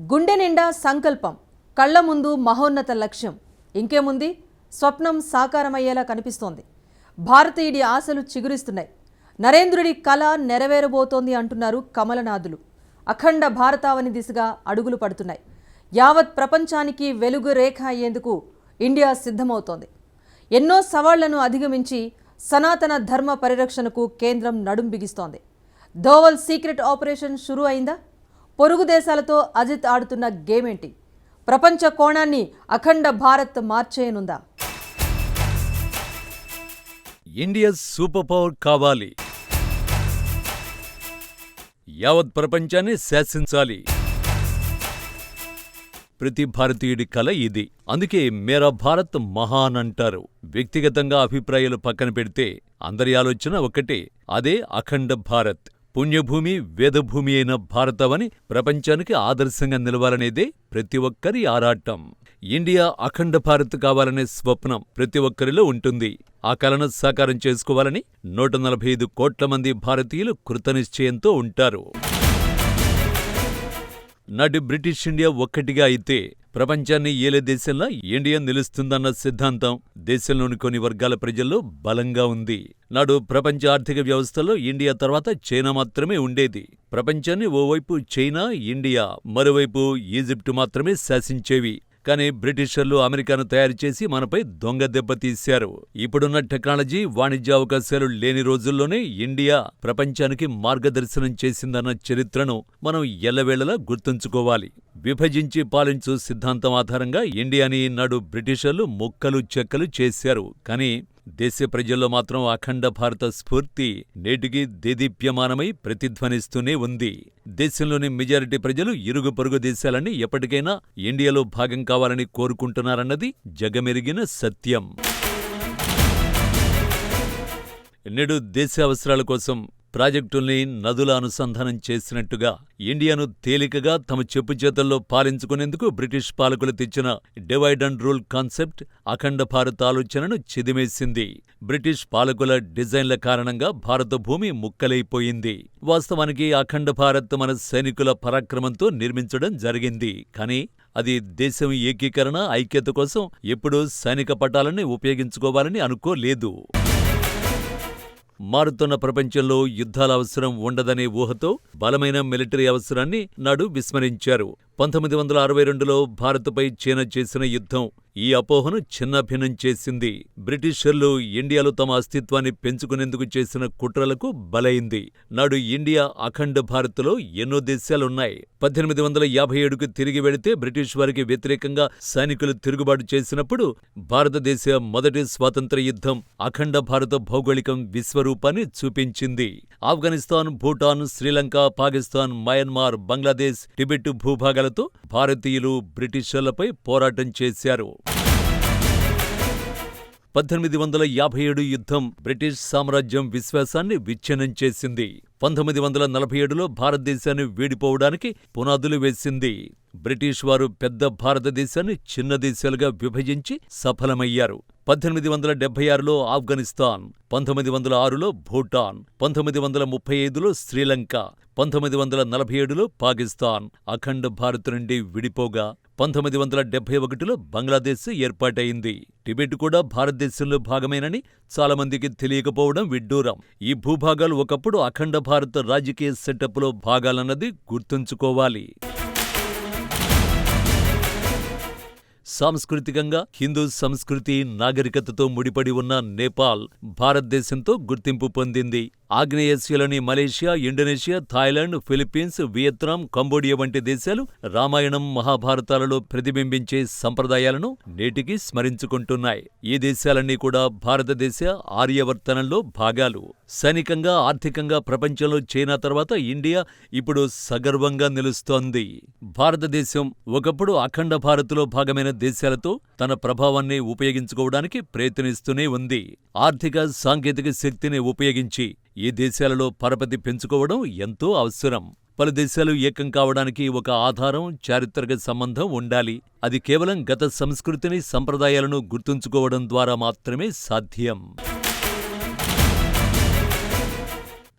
గుండె నిండా సంకల్పం కళ్ళ ముందు మహోన్నత లక్ష్యం. ఇంకేముంది? స్వప్నం సాకారమయ్యేలా కనిపిస్తోంది. భారతీయుడి ఆశలు చిగురిస్తున్నాయి. నరేంద్రుడి కళ నెరవేరబోతోంది అంటున్నారు కమలనాథులు. అఖండ భారతావని దిశగా అడుగులు పడుతున్నాయి. యావత్ ప్రపంచానికి వెలుగు రేఖ అయ్యేందుకు ఇండియా సిద్ధమవుతోంది. ఎన్నో సవాళ్ళను అధిగమించి సనాతన ధర్మ పరిరక్షణకు కేంద్రం నడుం బిగిస్తోంది. ధోవల్ సీక్రెట్ ఆపరేషన్ షురూ అయిందా? పొరుగు దేశాలతో అజిత్ ఆడుతున్న గేమ్ ఏంటి ప్రపంచ కోణాన్ని అఖండ భారత్ మార్చేయనుందా? ఇండియా సూపర్ పవర్ కావాలి. యావత్ ప్రపంచాన్ని శాసించాలి. ప్రతి భారతీయుడి కల ఇది. అందుకే మేరా భారత్ మహాన్ అంటారు. వ్యక్తిగతంగా అభిప్రాయాలు పక్కన పెడితే అందరి ఆలోచన ఒకటే అదే అఖండ భారత్. పుణ్యభూమి వేదభూమి అయిన భారతవని ప్రపంచానికి ఆదర్శంగా నిలవాలనేదే ప్రతి ఒక్కరి ఆరాటం. ఇండియా అఖండ భారత్ కావాలనే స్వప్నం ప్రతి ఒక్కరిలో ఉంటుంది. ఆ కలను సాకారం చేసుకోవాలని నూట నలభై ఐదు కోట్ల మంది భారతీయులు కృతనిశ్చయంతో ఉంటారు. నటి బ్రిటిష్ ఇండియా ఒక్కటిగా అయితే ప్రపంచాన్ని ఏలే దేశంలో ఇండియా నిలుస్తుందన్న సిద్ధాంతం దేశంలోని కొన్ని వర్గాల ప్రజల్లో బలంగా ఉంది. నాడు ప్రపంచ ఆర్థిక వ్యవస్థలో ఇండియా తర్వాత చైనా మాత్రమే ఉండేది. ప్రపంచాన్ని ఓవైపు చైనా ఇండియా మరోవైపు ఈజిప్టు మాత్రమే శాసించేవి. కానీ బ్రిటిషర్లు అమెరికాను తయారు చేసి మనపై దొంగ దెబ్బతీశారు ఇప్పుడున్న టెక్నాలజీ వాణిజ్య అవకాశాలు లేని రోజుల్లోనే ఇండియా ప్రపంచానికి మార్గదర్శనం చేసిందన్న చరిత్రను మనం ఎల్లవేళలా గుర్తుంచుకోవాలి. విభజించి పాలించు సిద్ధాంతం ఆధారంగా ఇండియాని నాడు బ్రిటిషర్లు ముక్కలు చెక్కలు చేశారు. కానీ దేశ ప్రజల్లో మాత్రం అఖండ భారత స్ఫూర్తి నేటికీ దేదీప్యమానమై ప్రతిధ్వనిస్తూనే ఉంది. దేశంలోని మెజారిటీ ప్రజలు ఇరుగు పొరుగు దేశాలన్నీ ఎప్పటికైనా ఇండియాలో భాగం కావాలని కోరుకుంటున్నారన్నది జగమెరిగిన సత్యం. నేడు దేశ అవసరాల కోసం ప్రాజెక్టుల్ని నదుల అనుసంధానం చేసినట్టుగా ఇండియాను తేలికగా తమ చెప్పు చేతల్లో పాలించుకునేందుకు బ్రిటిష్ పాలకులు తెచ్చిన divide and rule concept Akhand Bharat ఆలోచనను చిదిమేసింది. బ్రిటిష్ పాలకుల డిజైన్ల కారణంగా భారత భూమి ముక్కలైపోయింది. వాస్తవానికి అఖండ భారత్ మన సైనికుల పరాక్రమంతో నిర్మించడం జరిగింది. కానీ అది దేశం ఏకీకరణ ఐక్యత కోసం ఎప్పుడూ సైనిక పటాలని ఉపయోగించుకోవాలని అనుకోలేదు. మారుతున్న ప్రపంచంలో యుద్ధాల అవసరం ఉండదనే ఊహతో బలమైన మిలిటరీ అవసరాన్ని నాడు విస్మరించారు. పంతొమ్మిది వందల అరవై రెండులో భారత్పై చైనా చేసిన యుద్ధం ఈ అపోహను చిన్నభిన్నం చేసింది. బ్రిటిషర్లు ఇండియాలో తమ అస్తిత్వాన్ని పెంచుకునేందుకు చేసిన కుట్రలకు బలైంది. నాడు ఇండియా అఖండ భారత్లో ఎన్నో దేశాలున్నాయి. పద్దెనిమిది వందల యాభై ఏడుకు తిరిగి వెళితే బ్రిటిష్ వారికి వ్యతిరేకంగా సైనికులు తిరుగుబాటు చేసినప్పుడు భారతదేశ మొదటి స్వాతంత్ర యుద్ధం అఖండ భారత భౌగోళికం విశ్వరూపాన్ని చూపించింది. ఆఫ్ఘనిస్తాన్ భూటాన్ శ్రీలంక పాకిస్తాన్ మయన్మార్ బంగ్లాదేశ్ టిబెట్ భూభాగాలతో భారతీయులు బ్రిటిషర్లపై పోరాటం చేశారు. పద్దెనిమిది వందల యాభై ఏడు యుద్ధం బ్రిటిష్ సామ్రాజ్యం విశ్వాసాన్ని విచ్ఛిన్నం చేసింది. పంతొమ్మిది వందల నలభై ఏడులో భారతదేశాన్ని వీడిపోవడానికి పునాదులు వేసింది. బ్రిటిష్ వారు పెద్ద భారతదేశాన్ని చిన్న దేశాలుగా విభజించి సఫలమయ్యారు. పద్దెనిమిది వందల డెబ్బై ఆరులో ఆఫ్ఘనిస్తాన్ పంతొమ్మిది వందల ఆరులో భూటాన్ పంతొమ్మిది వందల ముప్పై ఐదులో శ్రీలంక పంతొమ్మిది వందల నలభై ఏడులో పాకిస్తాన్ అఖండ భారత్ నుండి విడిపోగా పంతొమ్మిది వందల డెబ్బై ఒకటిలో బంగ్లాదేశ్ ఏర్పాటయింది. టిబెట్ కూడా భారతదేశంలో భాగమేనని చాలామందికి తెలియకపోవడం విడ్డూరం. ఈ భూభాగాలు ఒకప్పుడు అఖండ భారత రాజకీయ సెటప్లో భాగాలన్నది గుర్తుంచుకోవాలి. సాంస్కృతికంగా హిందూ సంస్కృతి నాగరికతతో ముడిపడి ఉన్న నేపాల్ భారతదేశంతో గుర్తింపు పొందింది. ఆగ్నేయాసియాలోని Malaysia Indonesia Thailand Philippines Vietnam Cambodia వంటి దేశాలు రామాయణం మహాభారతాలలో ప్రతిబింబించే సంప్రదాయాలను నేటికి స్మరించుకుంటున్నాయి. ఈ దేశాలన్నీ కూడా భారతదేశ ఆర్యవర్తనంలో భాగాలు. సైనికంగా ఆర్థికంగా ప్రపంచంలో చైనా తర్వాత ఇండియా ఇప్పుడు సగర్వంగా నిలుస్తోంది. భారతదేశం ఒకప్పుడు అఖండ భారత్లో భాగమైన దేశాలతో తన ప్రభావాన్ని ఉపయోగించుకోవడానికి ప్రయత్నిస్తూనే ఉంది. ఆర్థిక సాంకేతిక శక్తిని ఉపయోగించి ఈ దేశాలలో పరపతి పెంచుకోవడం ఎంతో అవసరం. పలు దేశాలు ఏకం కావడానికి ఒక ఆధారం చారిత్రక సంబంధం ఉండాలి. అది కేవలం గత సంస్కృతిని సంప్రదాయాలను గుర్తుంచుకోవడం ద్వారా మాత్రమే సాధ్యం.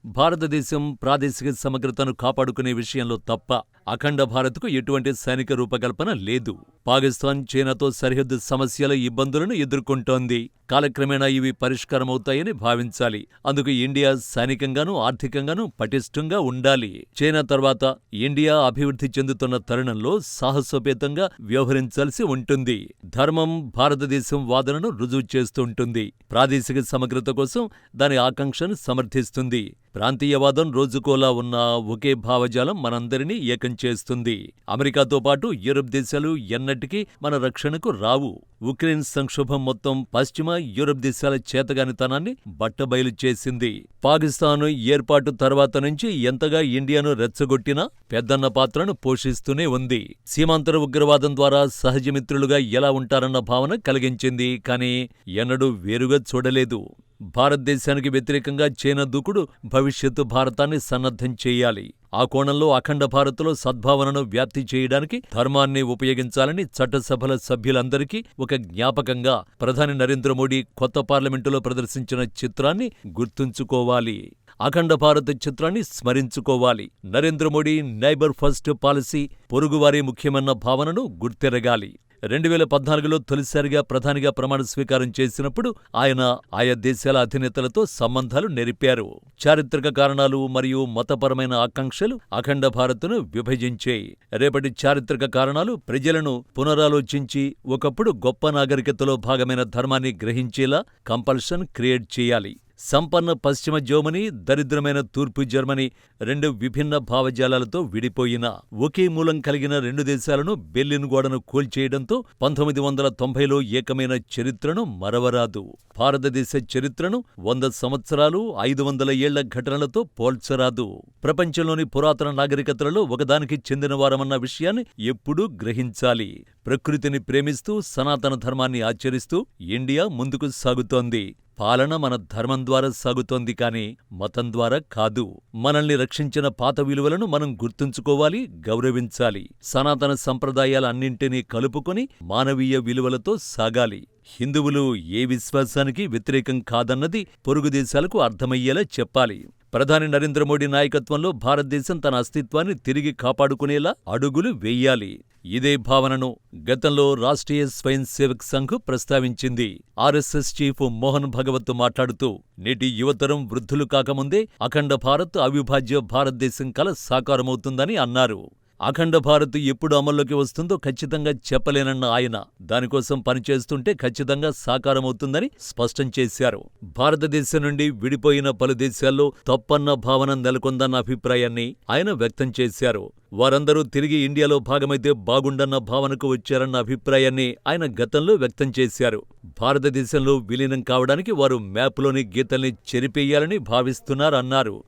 భారతదేశం ప్రాదేశిక సమగ్రతను కాపాడుకునే విషయంలో తప్ప అఖండ భారత్కు ఎటువంటి సైనిక రూపకల్పన లేదు. పాకిస్తాన్ చైనాతో సరిహద్దు సమస్యల ఇబ్బందులను ఎదుర్కొంటోంది. కాలక్రమేణా ఇవి పరిష్కారమవుతాయని భావించాలి. అందుకు ఇండియా సైనికంగానూ ఆర్థికంగానూ పటిష్టంగా ఉండాలి. చైనా తర్వాత ఇండియా అభివృద్ధి చెందుతున్న తరుణంలో సాహసోపేతంగా వ్యవహరించాల్సి ఉంటుంది. ధర్మం భారతదేశం వాదనను రుజువు చేస్తుంటుంది ప్రాదేశిక సమగ్రత కోసం దాని ఆకాంక్షను సమర్థిస్తుంది. ప్రాంతీయవాదం రోజుకోలా ఉన్న ఒకే భావజాలం మనందరినీ ఏకం చేస్తుంది. అమెరికాతో పాటు యూరప్ దేశాలు ఎన్నటికీ మన రక్షణకు రావు. ఉక్రెయిన్ సంక్షోభం మొత్తం పశ్చిమ యూరప్ దేశాల చేతగానితనాన్ని బట్టబయలు చేసింది. పాకిస్తాన్ ఏర్పాటు తర్వాత నుంచి ఎంతగా ఇండియాను రెచ్చగొట్టినా పెద్దన్న పాత్రను పోషిస్తూనే ఉంది. సీమాంతర ఉగ్రవాదం ద్వారా సహజమిత్రులుగా ఎలా ఉంటారన్న భావన కలిగించింది కానీ ఎన్నడూ వేరుగా చూడలేదు. భారతదేశానికి వ్యతిరేకంగా చైనా దూకుడు భవిష్యత్తు భారతాన్ని సన్నద్ధం చేయాలి. ఆ కోణంలో అఖండ భారత్లో సద్భావనను వ్యాప్తి చేయడానికి ధర్మాన్ని ఉపయోగించాలని చట్టసభల సభ్యులందరికీ ఒక జ్ఞాపకంగా ప్రధాని నరేంద్ర మోడీ కొత్త పార్లమెంటులో ప్రదర్శించిన చిత్రాన్ని గుర్తుంచుకోవాలి. అఖండ భారత చిత్రాన్ని స్మరించుకోవాలి. Narendra Modi neighbour first policy పొరుగువారి ముఖ్యమన్న భావనను గుర్తెరగాలి. రెండు వేల పద్నాలుగులో తొలిసారిగా ప్రధానిగా ప్రమాణ స్వీకారం చేసినప్పుడు ఆయన ఆయా దేశాల అధినేతలతో సంబంధాలు నెరిపారు. చారిత్రక కారణాలు మరియు మతపరమైన ఆకాంక్షలు అఖండ భారత్ను విభజించాయి. రేపటి చారిత్రక కారణాలు ప్రజలను పునరాలోచించి ఒకప్పుడు గొప్ప నాగరికతలో భాగమైన ధర్మాన్ని గ్రహించేలా కంపల్షన్ క్రియేట్ చేయాలి. సంపన్న పశ్చిమ జర్మనీ దరిద్రమైన తూర్పు జర్మనీ రెండు విభిన్న భావజాలాలతో విడిపోయిన ఒకే మూలం కలిగిన రెండు దేశాలను బెర్లిన్ గోడను కూల్చేయడంతో పంతొమ్మిది వందల తొంభైలో ఏకమైన చరిత్రను మరవరాదు. భారతదేశ చరిత్రను వంద సంవత్సరాలు ఐదు వందల ఏళ్ళ ఘటనలతో పోల్చరాదు. ప్రపంచంలోని పురాతన నాగరికతలలో ఒకదానికి చెందినవారమన్న విషయాన్ని ఎప్పుడూ గ్రహించాలి. ప్రకృతిని ప్రేమిస్తూ సనాతన ధర్మాన్ని ఆచరిస్తూ ఇండియా ముందుకు సాగుతోంది. పాలన మన ధర్మం ద్వారా సాగుతోంది కాని మతం ద్వారా కాదు. మనల్ని రక్షించిన పాత విలువలను మనం గుర్తుంచుకోవాలి గౌరవించాలి. సనాతన సంప్రదాయాలన్నింటినీ కలుపుకొని మానవీయ విలువలతో సాగాలి. హిందువులు ఏ విశ్వాసానికి వ్యతిరేకం కాదన్నది పొరుగు దేశాలకు అర్థమయ్యేలా చెప్పాలి. ప్రధాని నరేంద్ర మోడీ నాయకత్వంలో భారతదేశం తన అస్తిత్వాన్ని తిరిగి కాపాడుకునేలా అడుగులు వెయ్యాలి ఇదే భావనను గతంలో రాష్ట్రీయ స్వయం సేవక్ సంఘ్ ప్రస్తావించింది. ఆర్ఎస్ఎస్ చీఫ్ మోహన్ భగవత్ మాట్లాడుతూ నేటి యువతరం వృద్ధులు కాకముందే అఖండ భారత్ అవిభాజ్య భారతదేశం కల సాకారమవుతుందని అన్నారు. అఖండ భారత్ ఎప్పుడు అమల్లోకి వస్తుందో ఖచ్చితంగా చెప్పలేనన్న ఆయన దానికోసం పనిచేస్తుంటే ఖచ్చితంగా సాకారమవుతుందని స్పష్టం చేశారు. భారతదేశం నుండి విడిపోయిన పలు దేశాల్లో తప్పన్న భావన నెలకొందన్న అభిప్రాయాన్ని ఆయన వ్యక్తం చేశారు. వారందరూ తిరిగి ఇండియాలో భాగమైతే బాగుండన్న భావనకు వచ్చారన్న అభిప్రాయాన్ని ఆయన గతంలో వ్యక్తం చేశారు. భారతదేశంలో విలీనం కావడానికి వారు మ్యాప్లోని గీతల్ని చెరిపేయాలని భావిస్తున్నారన్నారు.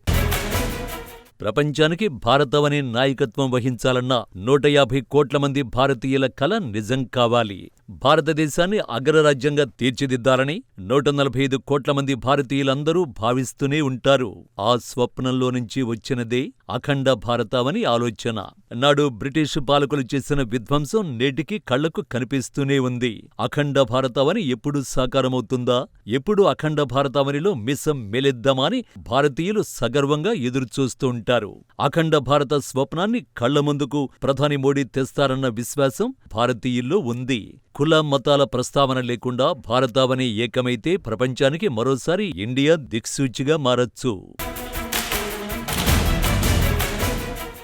ప్రపంచానికి భారతవని నాయకత్వం వహించాలన్న నూట యాభై కోట్ల మంది భారతీయుల కల నిజం కావాలి. భారతదేశాన్ని అగ్రరాజ్యంగా తీర్చిదిద్దాలని నూట నలభై ఐదు కోట్ల మంది భారతీయులందరూ భావిస్తూనే ఉంటారు. ఆ స్వప్నంలో నుంచి వచ్చినదే అఖండ భారతావని ఆలోచన. నాడు బ్రిటిష్ పాలకులు చేసిన విధ్వంసం నేటికి కళ్ళకు కనిపిస్తూనే ఉంది. అఖండ భారతావని ఎప్పుడు సాకారమవుతుందా? ఎప్పుడు అఖండ భారతావనిలో మిసం మెలిద్దామా అని భారతీయులు సగర్వంగా ఎదురుచూస్తూ పెట్టారు అఖండ భారత స్వప్నాన్ని కళ్ళ ముందుకు ప్రధాని మోడీ తెస్తారన్న విశ్వాసం భారతీయుల్లో ఉంది. కుల మతాల ప్రస్తావన లేకుండా భారతావని ఏకమైతే ప్రపంచానికి మరోసారి ఇండియా దిక్సూచిగా మారచ్చు.